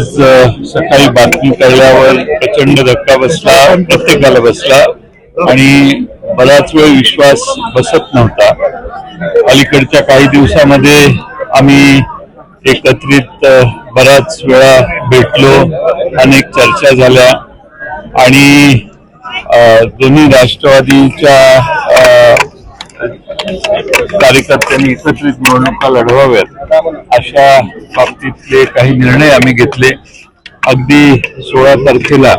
आज सकाळी बातमी कळल्यावर प्रचंड धक्का बसला प्रत्येकाला बसला आणि बराच वेळ विश्वास बसत नव्हता. अलीकडच्या काही दिवसामध्ये आम्ही एकत्रित बराच वेळा भेटलो अनेक चर्चा झाल्या आणि दोन्ही राष्ट्रवादीच्या कार्यकर्त्यांनी एकत्रित निवडणुका लढवाव्यात अशा बाबतीतले काही निर्णय आम्ही घेतले. अगदी सोळा तारखेला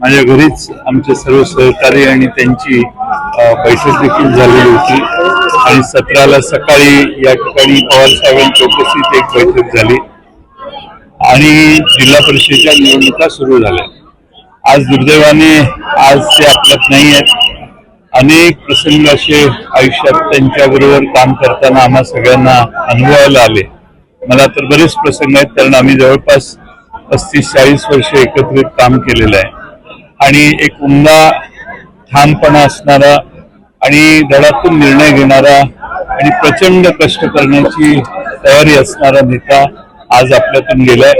माझ्या घरीच आमचे सर्व सहकारी आणि त्यांची बैठक देखील झालेली होती. आणि सतराला सकाळी या ठिकाणी पवार चौकशीत एक बैठक झाली. आणि जिल्हा परिषदेच्या निवडणुका सुरू झाल्या. आज दुर्दैवाने आज ते आपल्यात नाही आहेत. अनेक प्रसंग असे आयुष्यात त्यांच्याबरोबर काम करताना आम्हा सगळ्यांना अनुभवायला आले. मला तर बरेच प्रसंग आहेत कारण आम्ही जवळपास पस्तीस चाळीस वर्ष एकत्रित काम केलेलं आहे. आणि एक उमदा ठामपणा असणारा आणि धडातून निर्णय घेणारा आणि प्रचंड कष्ट करण्याची तयारी असणारा नेता आज आपल्यातून गेलाय.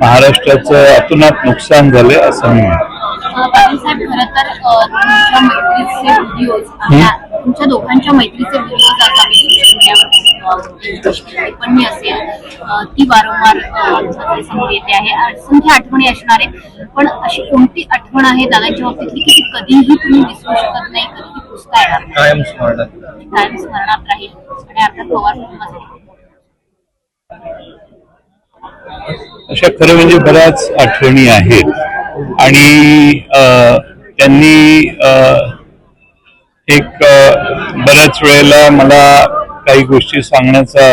महाराष्ट्राचं अतुनात नुकसान झालंय असं मी म्हणतो साहेब खरं तर तुमच्या मैत्रीचे व्हिडिओज तुमच्या दोघांच्या मैत्रीचे व्हिडिओज आज आम्ही टिप्पणी असेल ती वारंवार समोर येते आहे. असंख्य आठवणी असणार आहेत पण अशी कोणती आठवण आहे दादांच्या बाबतीतली की ती कधीही तुम्ही विसरू शकत नाही कधीही पुसता येणार कायम स्मरणात. ती कायम स्मरणात राहील. आणि अर्थात पवार कुटुंबासाठी अशा खरं म्हणजे बऱ्याच आठवणी आहेत. आणि अ, त्यांनी एक बऱ्याच वेळेला मला काही गोष्टी सांगण्याचा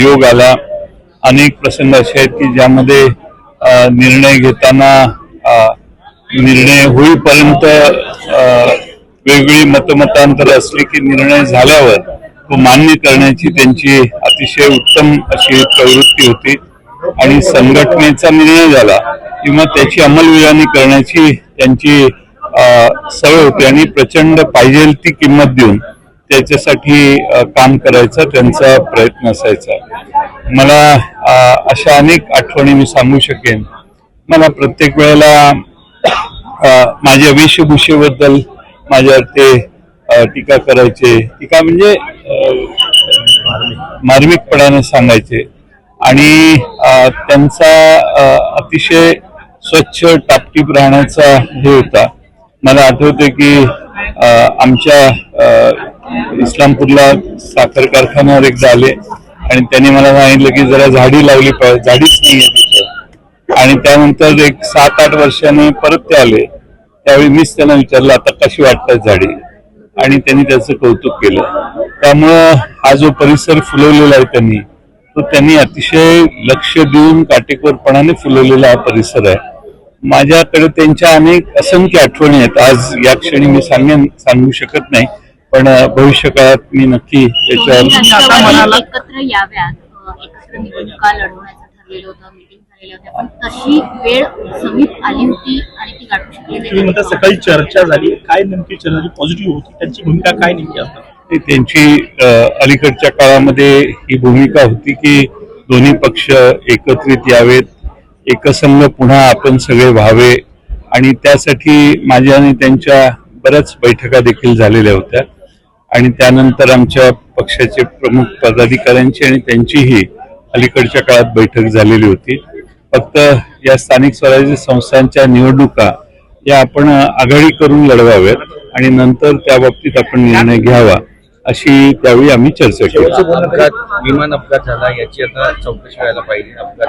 योग आला. अनेक प्रसंग असे आहेत की ज्यामध्ये निर्णय घेताना निर्णय होईपर्यंत अ, वेगवेगळी मतमतांतर असली की निर्णय झाल्यावर तो मान्य करण्याची त्यांची अतिशय उत्तम अशी प्रवृत्ती होती. आणि संघटनेचा निर्णय झाला किंवा त्याची अंमलबजावणी करण्याची त्यांची सवय होती आणि प्रचंड पाहिजे ती किंमत देऊन त्याच्यासाठी काम करायचा त्यांचा प्रयत्न असायचा. मला अशा अनेक आठवणी मी सांगू शकेन. मला प्रत्येक वेळेला माझ्या वेशभूषेबद्दल माझ्यावर ते टीका करायचे. टीका म्हणजे मार्मिकपणाने सांगायचे. आणि त्यांचा अतिशय स्वच्छ टापटीप राहण्याचा हे होता. मला आठवते की आमच्या इस्लामपूरला साखर कारखान्यावर एकदा आले आणि त्यांनी मला सांगितलं की जरा झाडी लावली पाहिजे झाडीच नाही आहे तिथं. आणि त्यानंतर एक सात आठ वर्षाने परत ते आले. त्यावेळी मीच त्यांना विचारलं आता कशी वाटतात झाडी? आणि त्यांनी त्याचं कौतुक केलं. त्यामुळं हा जो परिसर फुलवलेला आहे त्यांनी तो त्यांनी अतिशय लक्ष देऊन काटेकोरपणाने फुलवलेला हा परिसर आहे. माझ्याकडे त्यांच्या अनेक असंख्य आठवणी आहेत. आज या क्षणी मी सांगेन सांगू शकत नाही पण भविष्य काळात मी नक्की त्याच्यावर राष्ट्रवादी एकत्र याव्यात. अ, एकत्र निवडणुका लढवण्याचं ठरलेलं होतं मीटिंग झालेल्या होत्या. पण तशी वेळ समीप आली होती आणि ती गाठू शकली तुम्ही नाही. म्हणता सकाळी चर्चा झाली. काय नेमकी चर्चा झाली? पॉझिटिव्ह होती. त्यांची भूमिका काय नेमकी असतात त्यांची अलीकडच्या काळामध्ये ही भूमिका होती की दोन्ही पक्ष एकत्रित यावेत एकसंघ पुन्हा आपण सगळे व्हावे. आणि त्यासाठी माझ्या आणि त्यांच्या बऱ्याच बैठका देखील झालेल्या होत्या. आणि त्यानंतर आमच्या पक्षाचे प्रमुख पदाधिकाऱ्यांची आणि त्यांचीही अलीकडच्या काळात बैठक झालेली होती. फक्त या स्थानिक स्वराज्य संस्थांच्या निवडणुका या आपण आघाडी करून लढवाव्यात आणि नंतर त्या बाबतीत आपण निर्णय घ्यावा. अशी त्यावेळी आम्ही चर्चा केली. अपघात विमान अपघात झाला याची आता चौकशी व्हायला पाहिजे. अपघात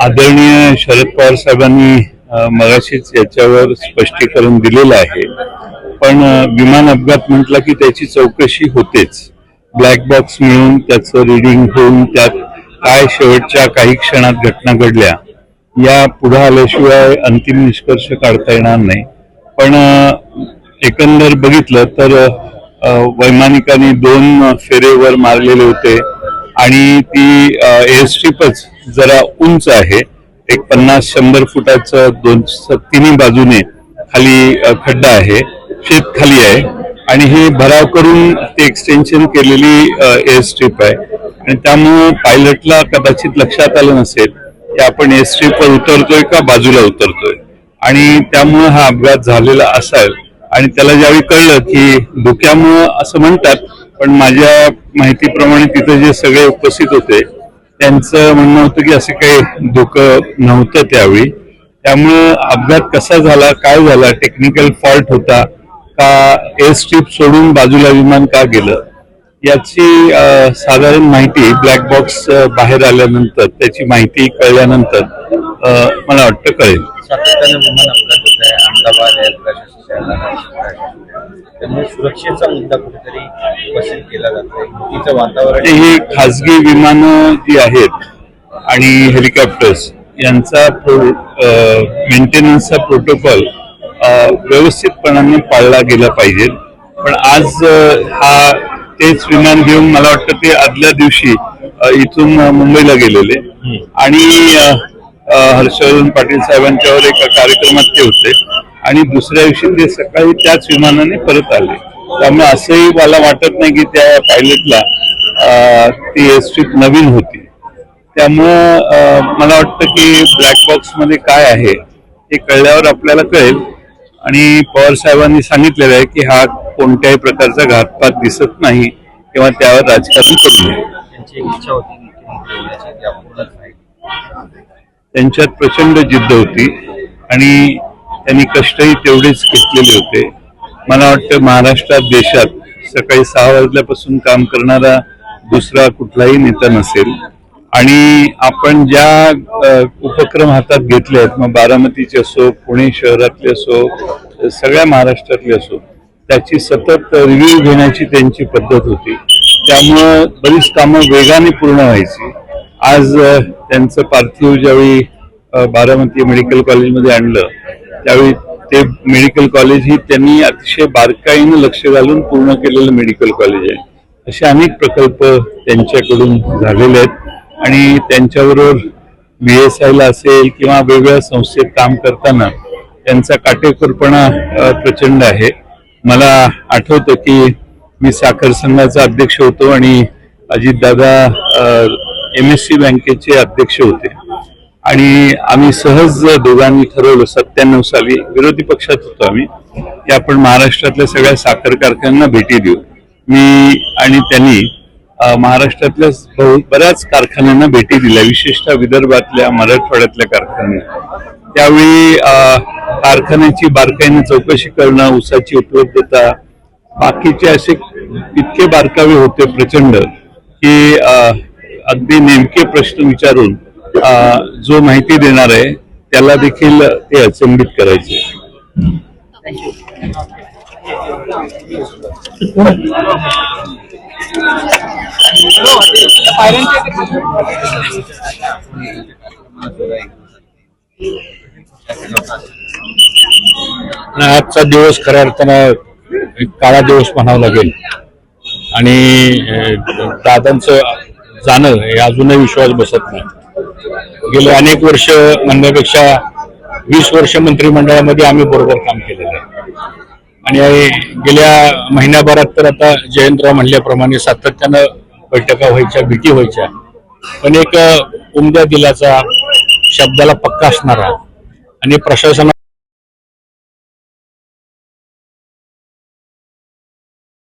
आदरणीय शरद पवार साहेबांनी मगाशीच याच्यावर स्पष्टीकरण दिलेलं आहे. पण विमान अपघात म्हटलं की त्याची चौकशी होतेच. ब्लॅक बॉक्स मिळून त्याचं रिडिंग होऊन त्यात काय शेवटच्या काही क्षणात घटना घडल्या. या पुढे आल्याशिवाय अंतिम निष्कर्ष काढता येणार नाही. पण एकंदर बघितलं तर वैमानिकांनी दोन फेरेवर मारलेले होते आणि ती एअर स्ट्रीपच जरा उंच आहे. एक पन्नास शंभर फुटाचं दोन स- तिन्ही बाजूने खाली खड्डा आहे शेत खाली आहे. आणि हे भराव करून ते एक्सटेन्शन केलेली एअर स्ट्रीप आहे. आणि त्यामुळं पायलटला कदाचित लक्षात आलं नसेल की आपण एस टीवर उतरतोय का बाजूला उतरतोय? आणि त्यामुळं हा अपघात झालेला असाल. आणि त्याला ज्यावेळी कळलं की धुक्यामुळं असं म्हणतात पण माझ्या माहितीप्रमाणे तिथे जे सगळे उपस्थित होते त्यांचं म्हणणं होतं की असं काही धोकं नव्हतं त्यावेळी. त्यामुळं अपघात कसा झाला काय झाला टेक्निकल फॉल्ट होता का एस स्ट्रीप सोडून बाजूला विमान का गेलं? याची साधारण माहिती ब्लॅक बॉक्स बाहेर आल्यानंतर त्याची माहिती कळल्यानंतर मला वाटतं कळेल. सातत्यानं विमान अपघात होत आहे. अहमदाबाद एअर क्रॅश शहराला crash होत आहे. त्यामुळे सुरक्षेचा मुद्दा कुठेतरी उपस्थित केला जातोय. भीतीचं वातावरण ही खाजगी विमानं जी आहेत आणि हेलिकॉप्टर्स यांचा मेंटेनन्सचा प्रोटोकॉल व्यवस्थितपणाने पाळला गेला पाहिजे. पण आज हा तेच विमान घेऊन मला वाटतं ते आदल्या दिवशी इथून मुंबईला गेलेले. आणि हर्षवर्धन पाटील साहेबांच्यावर एका कार्यक्रमात ते होते. आणि दुसऱ्या दिवशी ते सकाळी त्याच विमानाने परत आले. त्यामुळे असंही मला वाटत नाही की त्या पायलटला ती एअरस्ट्रीप नवीन होती. त्यामुळं मला वाटतं की ब्लॅक बॉक्समध्ये काय आहे हे कळल्यावर आपल्याला कळेल. आणि पवार साहेबांनी सांगितलेलं आहे की हा कोणत्याही प्रकारचा घातपात दिसत नाही किंवा त्यावर राजकारण करू नये. त्यांच्यात प्रचंड जिद्द होती आणि त्यांनी कष्टही तेवढेच घेतलेले होते. मला वाटतं महाराष्ट्रात देशात सकाळी सहा वाजल्यापासून काम करणारा दुसरा कुठलाही नेता नसेल. आणि आपण ज्या उपक्रम हातात घेतले आहेत मग बारामतीचे असो पुणे शहरातले असो सगळ्या महाराष्ट्रातले असो त्याची सतत रिव्ह्यू घेण्याची त्यांची पद्धत होती. त्यामुळं बरीच कामं वेगाने पूर्ण व्हायची. आज त्यांचं पार्थिव ज्यावेळी बारामती मेडिकल कॉलेजमध्ये आणलं त्यावेळी ते मेडिकल कॉलेज ही त्यांनी अतिशय बारकाईनं लक्ष घालून पूर्ण केलेलं मेडिकल कॉलेज आहे. असे अनेक प्रकल्प त्यांच्याकडून झालेले आहेत. आणि त्यांच्याबरोबर बी एस आयला असेल किंवा वेगवेगळ्या संस्थेत काम करताना त्यांचा काटेकोरपणा प्रचंड आहे. मला आठवतं की मी साखर संघाचा अध्यक्ष होतो आणि अजितदादा एम एस सी बँकेचे अध्यक्ष होते. आणि आम्ही सहज दोघांनी ठरवलं सत्त्याण्णव साली विरोधी पक्षात होतो आम्ही. की आपण महाराष्ट्रातल्या सगळ्या साखर कारखान्यांना भेटी देऊ मी आणि त्यांनी महाराष्ट्रातल्या बहु- बऱ्याच कारखान्यांना भेटी दिल्या विशेषतः विदर्भातल्या मराठवाड्यातल्या कारखान्या त्यावेळी कारखान्याची बारकाईने चौकशी करणं ऊसाची उपलब्धता बाकीचे असे इतके बारकावे होते प्रचंड की अगदी नेमके प्रश्न विचारून जो माहिती देणार आहे त्याला देखील ते अचंबित करायचे. आणि आजचा दिवस खऱ्या अर्थानं एक काळा दिवस म्हणावा लागेल. आणि दादांचं जाणं हे अजूनही विश्वास बसत नाही. गेले अनेक वर्ष म्हणण्यापेक्षा वीस वर्ष मंत्रिमंडळामध्ये आम्ही बरोबर काम केलेलं आहे. आणि गेल्या महिन्याभरात तर आता जयंतराव म्हणल्याप्रमाणे सातत्यानं बैठका व्हायच्या भेटी व्हायच्या. पण एक उमद्या दिलाचा शब्दाला पक्का असणारा आणि प्रशासना